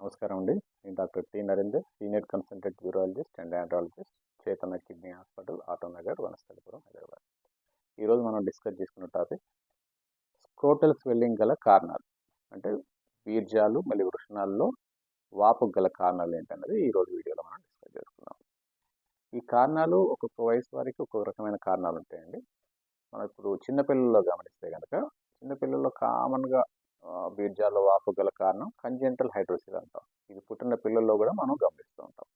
నమస్కారం అండి. నేను doctor T Narender senior consultant urologist and andrologist Chetana kidney hospital Autonagar Vanasthalipuram Hyderabad. ఈరోజు మనం డిస్కస్ చేసుకున్న టాపిక్ స్క్రోటల్ స్వెల్లింగ్ గల కారణాలు. అంటే వీర్జాలు మళ్ళీ వృషణాల్లో వాపు గల కారణాలు ఏంటన్నది ఈరోజు వీడియోలో మనం డిస్కస్ చేసుకున్నాం ఈ కారణాలు ఒక్కొక్క వయసు వారికి ఒక్కొక్క రకమైన కారణాలు ఉంటాయండి. మనం ఇప్పుడు చిన్నపిల్లల్లో గమనిస్తే కనుక చిన్నపిల్లల్లో కామన్గా బీర్జాల్లో వాపు గల కారణం కంజెంటల్ హైడ్రోసిల్ అంటాం. ఇది పుట్టిన పిల్లల్లో కూడా మనం గమనిస్తూ ఉంటాం.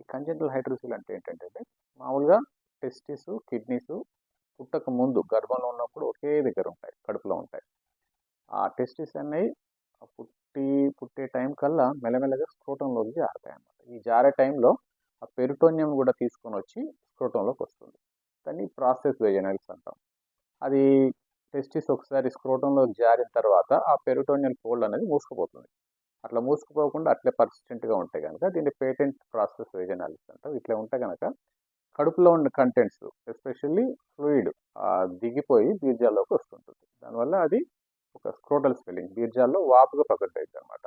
ఈ కంజెంటల్ హైడ్రోసిల్ అంటే ఏంటంటే మామూలుగా టెస్టిస్ కిడ్నీస్ పుట్టక ముందు గర్భంలో ఉన్నప్పుడు ఒకే దగ్గర ఉంటాయి కడుపులో ఉంటాయి. ఆ టెస్టిస్ అనేవి పుట్టి పుట్టే టైం కల్లా మెల్లమెల్లగా స్క్రోటంలోకి జారుతాయి అన్నమాట. ఈ జారే టైంలో ఆ పెరిటోనియం కూడా తీసుకొని వచ్చి స్క్రోటంలోకి వస్తుంది. దాన్ని ప్రాసెస్ వెజనల్స్ అంటాం. అది టెస్టిస్ ఒకసారి స్క్రోటంలో జారిన తర్వాత ఆ పెరిటోనియల్ ఫోల్డ్ అనేది మూసుకుపోతుంది. అట్లా మూసుకుపోకుండా అట్లే పర్సిస్టెంట్గా ఉంటే కనుక దీన్ని పేటెంట్ ప్రాసెస్ వేజనాలిసిస్ అంటారు. ఇట్లా ఉంటే కనుక కడుపులో ఉన్న కంటెంట్స్ ఎస్పెషల్లీ ఫ్లూయిడ్ దిగిపోయి బీర్జాల్లోకి వస్తుంటుంది. దానివల్ల అది ఒక స్క్రోటల్ స్పెల్లింగ్ బీర్జాల్లో వాపుగా ప్రకట్ అవుతుంది అనమాట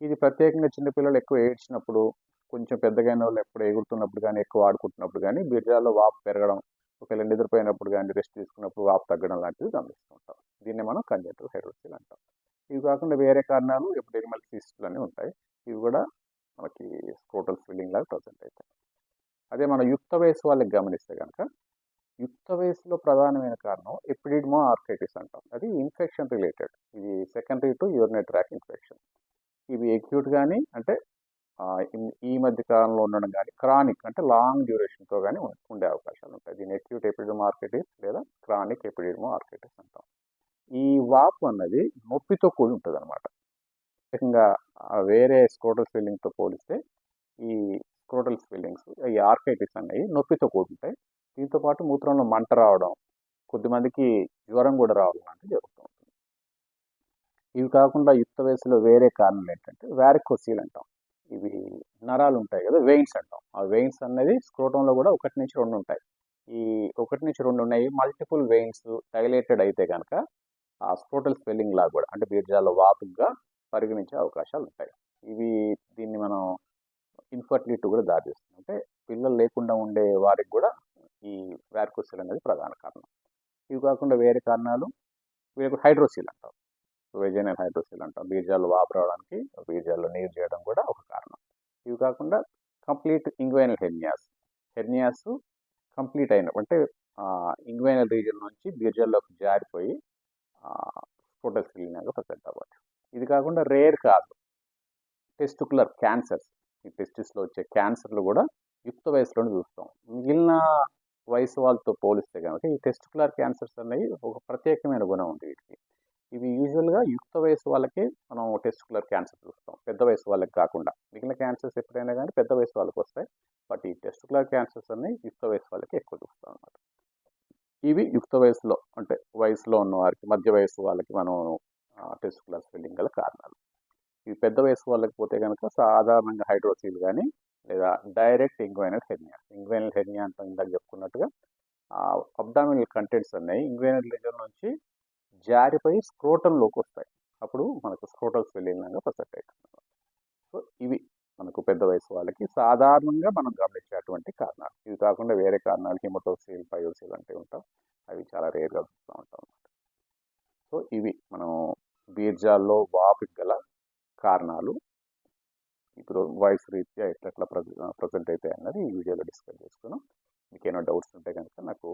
ఇది ప్రత్యేకంగా చిన్నపిల్లలు ఎక్కువ ఏడ్చినప్పుడు కొంచెం పెద్దగైన వాళ్ళు ఎప్పుడు ఎగురుతున్నప్పుడు కానీ ఎక్కువ ఆడుకుంటున్నప్పుడు కానీ బీర్జాల్లో వాపు పెరగడం ఒకవేళ నిద్రపోయినప్పుడు కానీ రెస్ట్ తీసుకున్నప్పుడు వాపు తగ్గడం లాంటివి గమనిస్తుంటాం దీన్ని మనం కంజెంటల్ హైడ్రోసిల్ అంటాం. ఇవి కాకుండా వేరే కారణాలు ఎపిడెరిమల్ సిస్టులు అని ఉంటాయి. ఇవి కూడా మనకి స్క్రోటల్ ఫీలింగ్ లాగా ప్రజెంట్ అవుతాయి. అదే మన యుక్త వయసు వాళ్ళకి గమనిస్తే కనుక యుక్త వయసులో ప్రధానమైన కారణం ఎపిడిడ్మో ఆర్కైటిస్ అంటాం. అది ఇన్ఫెక్షన్ రిలేటెడ్. ఇది secondary to urinary tract infection. ఇవి ఎక్యూట్ కానీ అంటే ఈ మధ్య కాలంలో ఉండడం కానీ క్రానిక్ అంటే లాంగ్ డ్యూరేషన్తో కానీ ఉండే అవకాశాలు ఉంటాయి. దీని ఎక్యూట్ ఎపిడిమో ఆర్కైటిస్ లేదా క్రానిక్ ఎపిడిమో ఆర్కైటిస్ అంటాం. ఈ వాపు అన్నది నొప్పితో కూడి ఉంటుంది అనమాట ముఖ్యంగా వేరే స్క్రోటల్ స్వెల్లింగ్తో పోలిస్తే ఈ స్క్రోటల్ స్వెల్లింగ్స్ ఈ ఆర్కైటిస్ అనేవి నొప్పితో కూడుంటాయి దీంతో పాటు మూత్రంలో మంట రావడం కొద్దిమందికి జ్వరం కూడా రావడం లాంటివి జరుగుతూ ఉంటుంది. ఇవి కాకుండా యుక్త వయసులో వేరే కారణాలు ఏంటంటే వ్యారికోసీల్ అంటాం. ఇవి నరాలు ఉంటాయి కదా వెయిన్స్ అంటాం. ఆ వెయిన్స్ అనేది స్క్రోటంలో కూడా ఒకటి నుంచి రెండు ఉంటాయి. ఈ ఒకటి నుంచి రెండు ఉన్నాయి మల్టిపుల్ వెయిన్స్ డైలేటెడ్ అయితే కనుక ఆ స్క్రోటల్ స్వెల్లింగ్ లాగా కూడా అంటే బీర్జాలో వాపుగా పరిగణించే అవకాశాలు ఉంటాయి. ఇవి దీన్ని మనం ఇన్ఫర్టిలిటీ కూడా దారితీస్తుంది అంటే పిల్లలు లేకుండా ఉండే వారికి కూడా ఈ వ్యార్కోసిల్ అనేది ప్రధాన కారణం. ఇవి కాకుండా వేరే కారణాలు వీరికి హైడ్రోసిల్ అంటాం. వెజైనల్ హైడ్రోసిల్ అంటాం. బీర్జాలు వాపు రావడానికి బీర్జాల్లో నీరు చేయడం కూడా ఒక కారణం. ఇవి కాకుండా complete inguinal hernias. Hernias complete అయిన అంటే ఇంగ్వైనల్ రీజన్ నుంచి బీర్జాల్లోకి జారిపోయి ఫోటోస్ క్లీన్గా ప్రజెంట్ అవ్వచ్చు. ఇది కాకుండా రేర్ కాదు టెస్టికులర్ క్యాన్సర్స్. ఈ టెస్టిస్లో వచ్చే క్యాన్సర్లు కూడా యుక్త వయసులోనే చూస్తాం. మిగిలిన వయసు వాళ్ళతో పోలిస్తే కనుక ఈ టెస్టికులర్ క్యాన్సర్స్ అనేవి ఒక ప్రత్యేకమైన గుణం ఉంది వీటికి. ఇవి యూజువల్గా యుక్త వయసు వాళ్ళకి మనం టెస్టికులర్ క్యాన్సర్ చూస్తాం. పెద్ద వయసు వాళ్ళకి కాకుండా. మిగిలిన క్యాన్సర్స్ ఎప్పుడైనా కానీ పెద్ద వయసు వాళ్ళకి వస్తాయి. బట్ ఈ టెస్టికులర్ క్యాన్సర్స్ అనేవి యుక్త వయసు వాళ్ళకి ఎక్కువ చూస్తాం అనమాట ఇవి యుక్త వయసులో అంటే వయసులో ఉన్న వారికి మధ్య వయసు వాళ్ళకి మనం టెస్టికులర్ స్వెల్లింగ్ గల కారణాలు. ఇవి పెద్ద వయసు వాళ్ళకి పోతే కనుక సాధారణంగా హైడ్రోసీల్ కానీ లేదా direct inguinal hernia. Inguinal hernia అంటే ఇందాక చెప్పుకున్నట్టుగా అబ్డామినల్ కంటెంట్స్ అన్నాయి ఇంగ్వైనల్ రీజన్ నుంచి జారిపోయి స్క్రోటంలోకి వస్తాయి. అప్పుడు మనకు స్క్రోటల్ వెళ్ళినాక లాగా ప్రసెక్ట్ అవుతుంది. సో ఇవి మనకు పెద్ద వయసు వాళ్ళకి సాధారణంగా మనం గమనించేటువంటి కారణాలు. ఇవి కాకుండా వేరే కారణాలు హిమటోసీల్ పయోసీల్ అంటే ఉంటాం. అవి చాలా రేర్గా చూస్తూ ఉంటాం అన్నమాట. సో ఇవి మనం బీర్జాల్లో వాపికి గల కారణాలు. ఇప్పుడు వాయిస్ రీత్యా ఎట్లా ప్రజెంట్ అవుతాయి అన్నది ఈ వీడియోలో డిస్కస్ చేసుకున్నాం. మీకు ఏమైనా డౌట్స్ ఉంటే కనుక నాకు